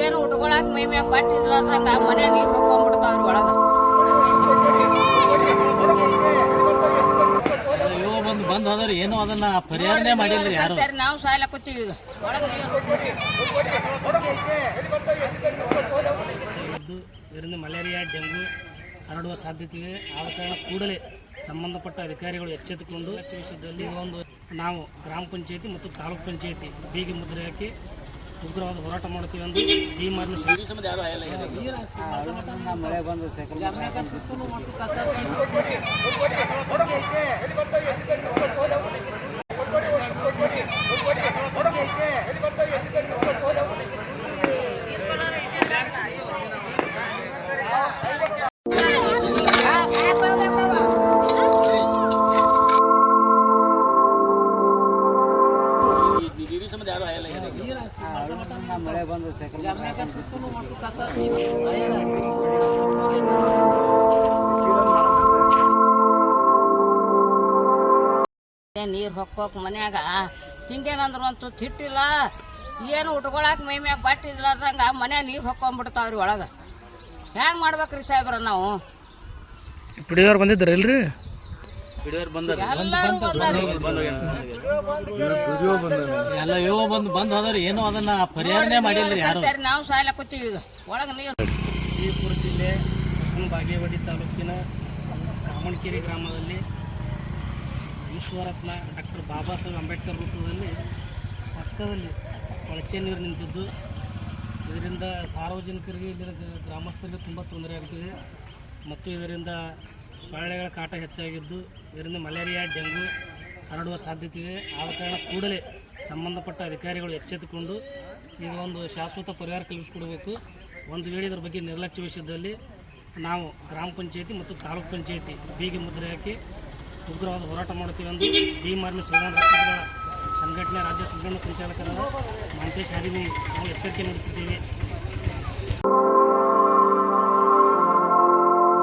ಏನು ಉಟ್ಕೊಳಕ್ ಮೈ ಮ್ಯಾಗ ಬಟ್ಟೆ ಇರ್ಲಾರ್ದಂಗ ಮನೆ ನೀರು ಅದ್ರ ಒಳಗ. ಇವ ಬಂದು ಬಂದ್ ಹೋದ್ರೆ ಏನು ಅದನ್ನ ಪರಿಹಾರನೇ ಮಾಡಿಲ್ಲ ಯಾರು? ಸರಿ ನಾವು ಸಾಯ್ಲಕ್ಕೋತೀವಿ ಈಗ. ಒಳಗೆ ನೀರು. ಇದ್ದು ಇದರಿಂದ ಮಲೇರಿಯಾ ಡೆಂಗು ಹರಡುವ ಸಾಧ್ಯತೆ ಇದೆ ಆದ ಕಾರಣ ಕೂಡಲೇ ಸಂಬಂಧಪಟ್ಟ ಅಧಿಕಾರಿಗಳು ಎಚ್ಚೆತ್ತುಕೊಂಡು ಈ ಒಂದು ನಾವು ಗ್ರಾಮ ಪಂಚಾಯತಿ ಮತ್ತು ತಾಲೂಕ್ ಪಂಚಾಯತಿ ಬೀಗಿ ಮುದ್ರೆ ಹಾಕಿ ಉಗ್ರವಾದ ಹೋರಾಟ ಮಾಡ್ತೀವಿ ಎಂದು ಈ ಮಾರ್ನ ಮಳೆ ಬಂದು ಸೈಕಲ್ ನೀರು ಹೊಕ್ಕೋಕ್ ಮನ್ಯಾಗ ಹಿಂಗೇನಂದ್ರ ಒಂದು ತುತ್ತು ಹಿಟ್ಟಿಲ್ಲ ಏನು ಉಟ್ಕೊಳಕ್ ಮೈ ಮ್ಯಾಗ ಬಟ್ಟೆ ಇರ್ಲಾರ್ದಂಗ ಮನ್ಯಾಗ ನೀರು ಹೊಕ್ಕೊಂಡ್ಬಿಡ್ತಾವ್ರಿ ಒಳಗೆ. ಹೆಂಗೆ ಮಾಡ್ಬೇಕ್ರಿ ಸಾಹೇಬ್ರ ನಾವು? ಪಿಡಿಯವ್ರು ಎಲ್ಲ ಇವ ಬಂದು ಬಂದ್ ಹೋದ್ರೆ. ಏನು ಅದನ್ನ ಪರಿಹಾರನೇ ಮಾಡಿಲ್ಲ ಯಾರು. ಸರಿ ನಾವು ಸಾಯ್ಲಕ್ಕೋತೀವಿ ಈಗ. ಒಳಗೆ ನೀರು ವಿಜಯಪುರ ಜಿಲ್ಲೆ ಬಸವನ ಬಾಗೇವಾಡಿ ತಾಲೂಕಿನ ಕಾಮಣಕೆರೆ ಗ್ರಾಮದಲ್ಲಿ ವಿಶ್ವರತ್ನ ಡಾಕ್ಟರ್ ಬಾಬಾ ಸಾಹೇಬ್ ಅಂಬೇಡ್ಕರ್ ವೃತ್ತದಲ್ಲಿ ಪಕ್ಕದಲ್ಲಿ ಕೊಳಚೆ ನೀರು ನಿಂತಿದ್ದು. ಇದರಿಂದ ಸಾರ್ವಜನಿಕರಿಗೆ ಇಲ್ಲಿನ ಗ್ರಾಮಸ್ಥರಿಗೆ ತುಂಬ ತೊಂದರೆ ಆಗ್ತಿದೆ. ಮತ್ತು ಇದರಿಂದ ಸೊಳ್ಳೆಗಳ ಕಾಟ ಹೆಚ್ಚಾಗಿದ್ದು, ಇದರಿಂದ ಮಲೇರಿಯಾ ಡೆಂಗು ಹರಡುವ ಸಾಧ್ಯತೆ ಇದೆ. ಆದ ಕಾರಣ ಕೂಡಲೇ ಸಂಬಂಧಪಟ್ಟ ಅಧಿಕಾರಿಗಳು ಎಚ್ಚೆತ್ತುಕೊಂಡು ಒಂದು ಶಾಶ್ವತ ಪರಿಹಾರ ಕಲ್ಪಿಸಿಕೊಡಬೇಕು. ಒಂದು ವೇಳೆ ಇದರ ಬಗ್ಗೆ ನಿರ್ಲಕ್ಷ್ಯ ವಹಿಸಿದ್ದಲ್ಲಿ ನಾವು ಗ್ರಾಮ ಪಂಚಾಯತಿ ಮತ್ತು ತಾಲೂಕು ಪಂಚಾಯತಿ ಬೀಗಿ ಮುದ್ರೆ ಹಾಕಿ ಉಗ್ರವಾದ ಹೋರಾಟ ಮಾಡುತ್ತೀವಿ ಎಂದು ಭೀಮಾರ್ಮಿ ಸಂವಿಧಾನ ರಕ್ಷಕರ ಸಂಘಟನೆ ರಾಜ್ಯ ಸಂಘಟನಾ ಸಂಚಾಲಕರಾದ ಮಹಂತೇಶ್ ಹಾದಿನಿ ನಾವು ಎಚ್ಚರಿಕೆ ನೀಡುತ್ತಿದ್ದೇವೆ.